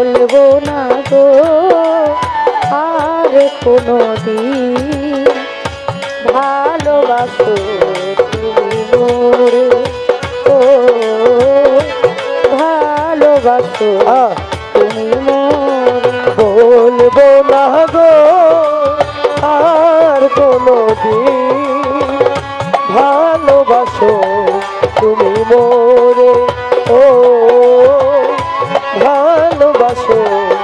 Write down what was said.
বলব না গো আর কোনো দিন ভালোবাসো তুমি মোরে। ও ভালোবাসো তুমি মোর। বলব না গো আর কোনো দিন আসো।